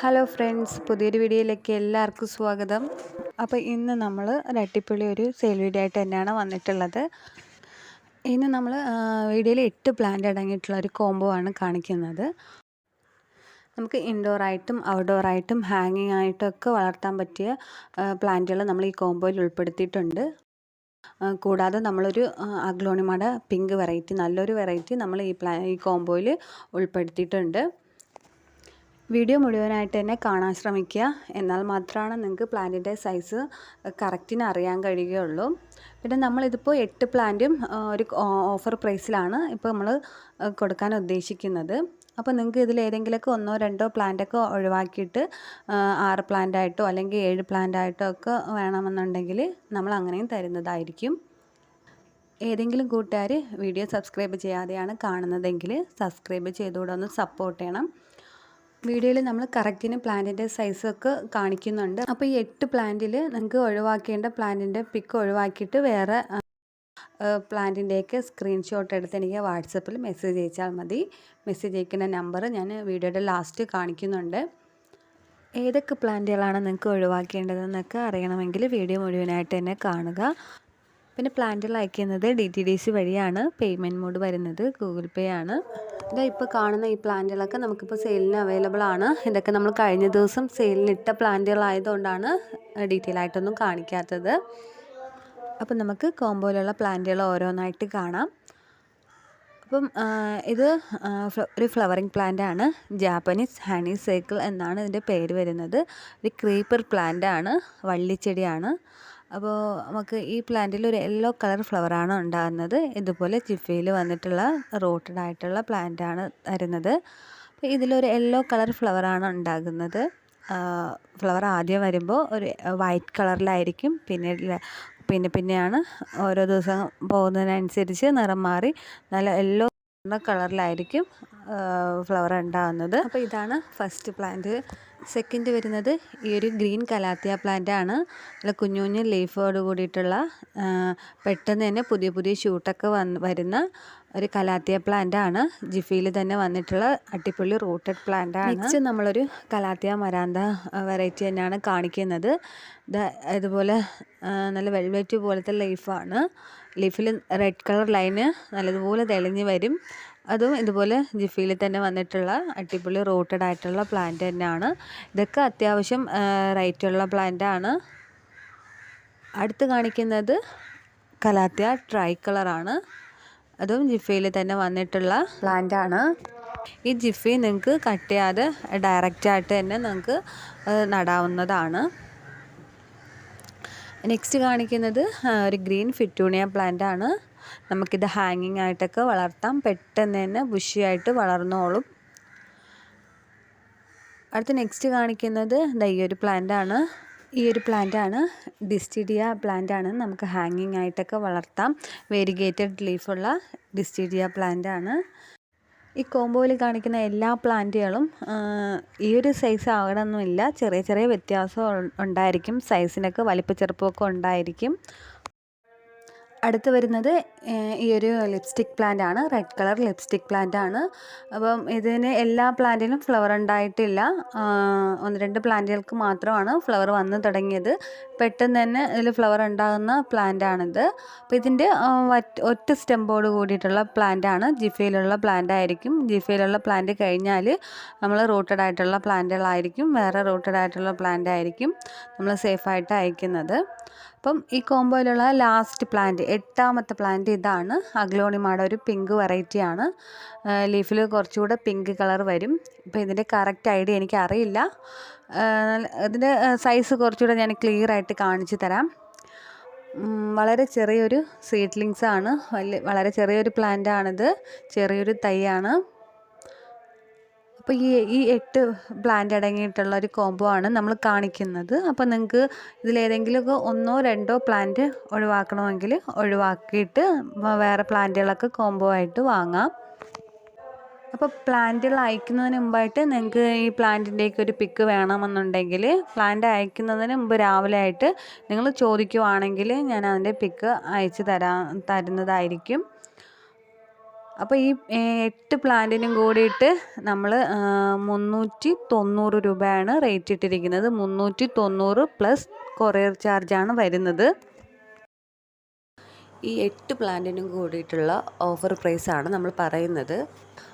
Hello friends പുതിയൊരു വീഡിയോയിലേക്ക് എല്ലാവർക്കും സ്വാഗതം. അപ്പോൾ ഇന്ന് നമ്മൾ അടിപൊളി ഒരു സെയിൽ വീഡിയോ ആയിട്ട് തന്നെയാണ് വന്നിട്ടുള്ളത്. ഇന്ന് നമ്മൾ വീഡിയോയിൽ എട്ട് പ്ലാന്റ് അടങ്ങിയിട്ടുള്ള ഒരു കോംബോ ആണ് കാണിക്കുന്നത്. നമുക്ക് ഇൻഡോർ ആയിട്ടും ഔട്ട്ഡോർ ആയിട്ടും ഹാങ്ങിങ് ആയിട്ടും ഒക്കെ വളർത്താൻ പറ്റിയ പ്ലാന്റുകൾ നമ്മൾ ഈ കോംബോയിൽ ഉൾപ്പെടുത്തിയിട്ടുണ്ട്. കൂടാതെ നമ്മളൊരു അഗ്ലോണിമയുടെ പിങ്ക് വെറൈറ്റി നല്ലൊരു വെറൈറ്റി നമ്മൾ ഈ പ്ലാ ഈ കോംബോയിൽ ഉൾപ്പെടുത്തിയിട്ടുണ്ട്. വീഡിയോ മുഴുവനായിട്ട് തന്നെ കാണാൻ ശ്രമിക്കുക. എന്നാൽ മാത്രമാണ് നിങ്ങൾക്ക് പ്ലാന്റിന്റെ സൈസ് കറക്റ്റിന് അറിയാൻ കഴിയുകയുള്ളൂ. പിന്നെ നമ്മളിതിപ്പോൾ എട്ട് പ്ലാന്റും ഒരു ഓഫർ പ്രൈസിലാണ് ഇപ്പോൾ നമ്മൾ കൊടുക്കാൻ ഉദ്ദേശിക്കുന്നത്. അപ്പോൾ നിങ്ങൾക്ക് ഇതിൽ ഏതെങ്കിലുമൊക്കെ ഒന്നോ രണ്ടോ പ്ലാന്റൊക്കെ ഒഴിവാക്കിയിട്ട് ആറ് പ്ലാന്റായിട്ടോ അല്ലെങ്കിൽ ഏഴ് പ്ലാന്റായിട്ടോ ഒക്കെ വേണമെന്നുണ്ടെങ്കിൽ നമ്മൾ അങ്ങനെയും തരുന്നതായിരിക്കും. ഏതെങ്കിലും കൂട്ടുകാർ വീഡിയോ സബ്സ്ക്രൈബ് ചെയ്യാതെയാണ് കാണുന്നതെങ്കിൽ സബ്സ്ക്രൈബ് ചെയ്തുകൂടെ ഒന്ന് സപ്പോർട്ട് ചെയ്യണം. വീഡിയോയിൽ നമ്മൾ കറക്റ്റിന് പ്ലാന്റിന്റെ സൈസൊക്കെ കാണിക്കുന്നുണ്ട്. അപ്പോൾ ഈ എട്ട് പ്ലാന്റിൽ നിങ്ങൾക്ക് ഒഴിവാക്കേണ്ട പ്ലാന്റിന്റെ പിക്ക് ഒഴിവാക്കിയിട്ട് വേറെ പ്ലാന്റിന്റെയൊക്കെ സ്ക്രീൻഷോട്ട് എടുത്ത് എനിക്ക് വാട്സപ്പിൽ മെസ്സേജ് അയച്ചാൽ മതി. മെസ്സേജ് അയക്കുന്ന നമ്പർ ഞാൻ വീഡിയോയുടെ ലാസ്റ്റ് കാണിക്കുന്നുണ്ട്. ഏതൊക്കെ പ്ലാന്റുകളാണ് നിങ്ങൾക്ക് ഒഴിവാക്കേണ്ടതെന്നൊക്കെ അറിയണമെങ്കിൽ വീഡിയോ മുഴുവനായിട്ട് തന്നെ കാണുക. പിന്നെ പ്ലാന്റുകൾ അയക്കുന്നത് ഡി ടി ഡി സി വഴിയാണ്. പേയ്മെന്റ് മോഡ് വരുന്നത് ഗൂഗിൾ പേ ആണ്. ഇതാ ഇപ്പോൾ കാണുന്ന ഈ പ്ലാന്റുകളൊക്കെ നമുക്കിപ്പോൾ സെയിലിന് അവൈലബിൾ ആണ്. ഇതൊക്കെ നമ്മൾ കഴിഞ്ഞ ദിവസം സെയിലിനിട്ട പ്ലാന്റുകളായതുകൊണ്ടാണ് ഡീറ്റെയിൽ ആയിട്ടൊന്നും കാണിക്കാത്തത്. അപ്പം നമുക്ക് കോമ്പോയിലുള്ള പ്ലാന്റുകൾ ഓരോന്നായിട്ട് കാണാം. അപ്പം ഇത് ഒരു ഫ്ലവറിങ് പ്ലാന്റ് ആണ്. ജാപ്പനീസ് ഹണി സൈക്കിൾ എന്നാണ് ഇതിന്റെ പേര് വരുന്നത്. ഒരു ക്രീപ്പർ പ്ലാന്റ് ആണ് വള്ളിച്ചെടിയാണ്. അപ്പോൾ നമുക്ക് ഈ പ്ലാന്റിൽ ഒരു യെല്ലോ കളർ ഫ്ലവറാണ് ഉണ്ടാകുന്നത്. ഇതുപോലെ ചിഫയിൽ വന്നിട്ടുള്ള റോട്ടഡ് ആയിട്ടുള്ള പ്ലാന്റ് ആണ് വരുന്നത് അപ്പോൾ ഇതിലൊരു യെല്ലോ കളർ ഫ്ലവറാണ് ഉണ്ടാകുന്നത്. ഫ്ലവർ ആദ്യം വരുമ്പോൾ ഒരു വൈറ്റ് കളറിലായിരിക്കും പിന്നെ പിന്നെ പിന്നെയാണ് ഓരോ ദിവസം പോകുന്നതിനനുസരിച്ച് നിറം മാറി. നല്ല യെല്ലോ കളറിലായിരിക്കും ഫ്ലവർ ഉണ്ടാകുന്നത് അപ്പോൾ ഇതാണ് ഫസ്റ്റ് പ്ലാന്റ് സെക്കൻഡ് വരുന്നത് ഈ ഒരു ഗ്രീൻ കലാത്തിയ പ്ലാന്റ് ആണ്. നല്ല കുഞ്ഞു കുഞ്ഞു ലീഫോട് കൂടിയിട്ടുള്ള പെട്ടെന്ന് തന്നെ പുതിയ പുതിയ ഷൂട്ടൊക്കെ വന്ന് വരുന്ന ഒരു കലാത്തിയ പ്ലാന്റ് ആണ്. ജിഫിയിൽ തന്നെ വന്നിട്ടുള്ള അടിപൊളി റൂട്ടഡ് പ്ലാന്റ് ആണ്. നെക്സ്റ്റ് നമ്മളൊരു കലാത്തിയ മരാന്ത വെറൈറ്റി തന്നെയാണ് കാണിക്കുന്നത്. ഇത് ഇതുപോലെ നല്ല വെൽവെറ്റ് പോലത്തെ ലീഫാണ് ലീഫിൽ റെഡ് കളർ ലൈന് നല്ലതുപോലെ തെളിഞ്ഞ് വരും. അതും ഇതുപോലെ ജിഫിയിൽ തന്നെ വന്നിട്ടുള്ള അടിപൊളി റൂട്ടഡ് ആയിട്ടുള്ള പ്ലാന്റ് തന്നെയാണ്. ഇതൊക്കെ അത്യാവശ്യം റേറ്റുള്ള പ്ലാന്റ് ആണ്. അടുത്ത് കാണിക്കുന്നത് കലാത്തിയ ട്രൈ കളറാണ് അതും ജിഫയിൽ തന്നെ വന്നിട്ടുള്ള പ്ലാന്റ് ആണ്. ഈ ജിഫി നിങ്ങൾക്ക് കട്ട് ചെയ്യാതെ ഡയറക്റ്റായിട്ട് തന്നെ നിങ്ങൾക്ക് നടാവുന്നതാണ്. നെക്സ്റ്റ് കാണിക്കുന്നത് ഒരു ഗ്രീൻ ഫിറ്റൂണിയ പ്ലാന്റ് ആണ്. നമുക്കിത് ഹാങ്ങിങ് ആയിട്ടൊക്കെ വളർത്താം. പെട്ടെന്ന് തന്നെ ബുഷിയായിട്ട് വളർന്നോളും. അടുത്ത നെക്സ്റ്റ് കാണിക്കുന്നത് ഈ ഒരു പ്ലാന്റ് ആണ്. ഈ ഒരു പ്ലാന്റ് ആണ്. ഡിസ്റ്റിഡിയ പ്ലാന്റ് ആണ്. നമുക്ക് ഹാങ്ങിങ് ആയിട്ടൊക്കെ വളർത്താം. വേരിഗേറ്റഡ് ലീഫുള്ള ഡിസ്റ്റിഡിയ പ്ലാന്റ് ആണ്. ഈ കോമ്പോയിൽ കാണിക്കുന്ന എല്ലാ പ്ലാന്റുകളും ഈ ഒരു സൈസ് ആകണമെന്നില്ല. ചെറിയ ചെറിയ വ്യത്യാസം ഉണ്ടായിരിക്കും. സൈസിനൊക്കെ വലിപ്പച്ചെറുപ്പമൊക്കെ ഉണ്ടായിരിക്കും. അടുത്ത് വരുന്നത് ഈ ഒരു ലിപ്സ്റ്റിക് പ്ലാന്റ് ആണ്. റെഡ് കളർ ലിപ്സ്റ്റിക് പ്ലാന്റ് ആണ്. അപ്പം ഇതിന് എല്ലാ പ്ലാന്റിലും ഫ്ലവർ ഉണ്ടായിട്ടില്ല. ഒന്ന് രണ്ട് പ്ലാന്റുകൾക്ക് മാത്രമാണ് ഫ്ലവർ വന്ന് തുടങ്ങിയത്. പെട്ടെന്ന് തന്നെ ഇതിൽ ഫ്ലവർ ഉണ്ടാകുന്ന പ്ലാന്റ് ആണിത്. അപ്പോൾ ഇതിന്റെ ഒറ്റ സ്റ്റെമ്പോട് കൂടിയിട്ടുള്ള പ്ലാന്റ് ആണ്. ജിഫയിലുള്ള പ്ലാന്റ് ആയിരിക്കും. ജിഫയിലുള്ള പ്ലാന്റ് കഴിഞ്ഞാൽ നമ്മൾ റൂട്ടഡ് ആയിട്ടുള്ള പ്ലാന്റുകളായിരിക്കും വേറെ റൂട്ടഡ് ആയിട്ടുള്ള പ്ലാന്റ് ആയിരിക്കും നമ്മൾ സേഫായിട്ട് അയക്കുന്നത്. അപ്പം ഈ കോമ്പോയിലുള്ള ലാസ്റ്റ് പ്ലാന്റ് എട്ടാമത്തെ പ്ലാന്റ് ഇതാണ്. അഗ്ലോണിമാടെ ഒരു പിങ്ക് വെറൈറ്റിയാണ് ലീഫിൽ കുറച്ചുകൂടെ പിങ്ക് കളർ വരും. ഇപ്പോൾ ഇതിന്റെ കറക്റ്റ് ഐഡിയ എനിക്കറിയില്ല. ഇതിന്റെ സൈസ് കുറച്ചുകൂടെ ഞാൻ ക്ലിയർ ആയിട്ട് കാണിച്ചു തരാം. വളരെ ചെറിയൊരു സീഡ്ലിങ്സ് ആണ്. വളരെ ചെറിയൊരു പ്ലാന്റ് ആണിത്. ചെറിയൊരു തൈയാണ് അപ്പോൾ ഈ ഈ എട്ട് പ്ലാന്റ് അടങ്ങിയിട്ടുള്ള ഒരു കോംബോ ആണ് നമ്മൾ കാണിക്കുന്നത്. അപ്പോൾ നിങ്ങൾക്ക് ഇതിലേതെങ്കിലുമൊക്കെ ഒന്നോ രണ്ടോ പ്ലാന്റ് ഒഴിവാക്കണമെങ്കിൽ ഒഴിവാക്കിയിട്ട് വേറെ പ്ലാന്റുകളൊക്കെ കോംബോ ആയിട്ട് വാങ്ങാം. അപ്പോൾ പ്ലാന്റുകൾ അയക്കുന്നതിന് മുമ്പായിട്ട് നിങ്ങൾക്ക് ഈ പ്ലാന്റിന്റെയൊക്കെ ഒരു പിക്ക് വേണമെന്നുണ്ടെങ്കിൽ പ്ലാന്റ് അയക്കുന്നതിന് മുമ്പ് രാവിലെ ആയിട്ട് നിങ്ങൾ ചോദിക്കുവാണെങ്കിൽ ഞാൻ അതിന്റെ പിക്ക് അയച്ചു തരാൻ തരുന്നതായിരിക്കും. അപ്പോൾ ഈ എട്ട് പ്ലാന്റിനും കൂടിയിട്ട് നമ്മൾ മുന്നൂറ്റി തൊണ്ണൂറ് രൂപയാണ് റേറ്റ് ഇട്ടിരിക്കുന്നത്. മുന്നൂറ്റി തൊണ്ണൂറ് പ്ലസ് കൊറിയർ ചാർജാണ് വരുന്നത്. ഈ എട്ട് പ്ലാന്റിനും കൂടിയിട്ടുള്ള ഓഫർ പ്രൈസാണ് നമ്മൾ പറയുന്നത്.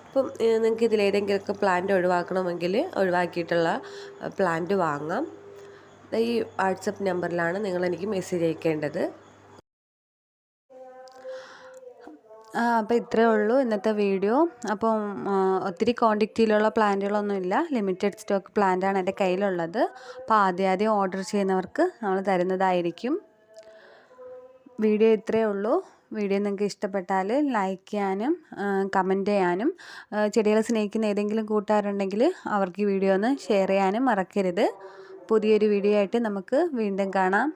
അപ്പം നിങ്ങൾക്ക് ഇതിലേതെങ്കിലുമൊക്കെ പ്ലാന്റ് ഒഴിവാക്കണമെങ്കിൽ ഒഴിവാക്കിയിട്ടുള്ള പ്ലാന്റ് വാങ്ങാം. ഈ വാട്സപ്പ് നമ്പറിലാണ് നിങ്ങൾ എനിക്ക് മെസ്സേജ് അയക്കേണ്ടത്. അപ്പോൾ ഇത്രയേ ഉള്ളൂ ഇന്നത്തെ വീഡിയോ. അപ്പം ഒത്തിരി ക്വാണ്ടിറ്റിയിലുള്ള പ്ലാന്റുകളൊന്നുമില്ല ലിമിറ്റഡ് സ്റ്റോക്ക് പ്ലാന്റാണ് എന്റെ കയ്യിലുള്ളത്. അപ്പോൾ ആദ്യം ആദ്യം ഓർഡർ ചെയ്യുന്നവർക്ക് നമ്മൾ തരുന്നതായിരിക്കും. വീഡിയോ ഇത്രയേ ഉള്ളൂ. വീഡിയോ നിങ്ങൾക്ക് ഇഷ്ടപ്പെട്ടാൽ ലൈക്ക് ചെയ്യാനും കമന്റ് ചെയ്യാനും ചെടികളെ സ്നേഹിക്കുന്ന ഏതെങ്കിലും കൂട്ടുകാരുണ്ടെങ്കിൽ അവർക്ക് ഈ വീഡിയോ ഒന്ന് ഷെയർ ചെയ്യാനും മറക്കരുത്. പുതിയൊരു വീഡിയോ ആയിട്ട് നമുക്ക് വീണ്ടും കാണാം.